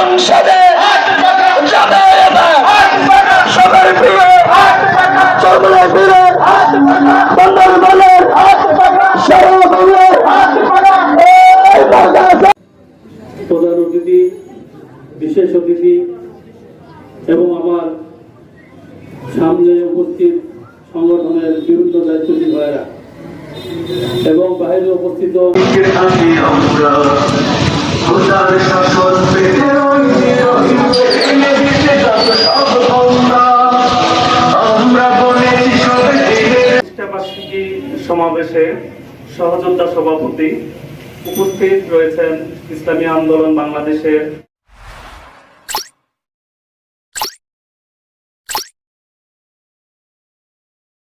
সংসদে সবার প্রিয় চরমনের প্রিয় বান্দরবানের সর্ববাংলার প্রধান অতিথি বিশেষ অতিথি এবং আমার সামনে উপস্থিত সংগঠনের বিভিন্ন দায়িত্বশীল ভাইয়েরা এবং বাইরে উপস্থিত প্রতিষ্ঠাবার্ষিকী সমাবেশে সহযোদ্ধা সভাপতি উপস্থিত রয়েছেন ইসলামী আন্দোলন বাংলাদেশের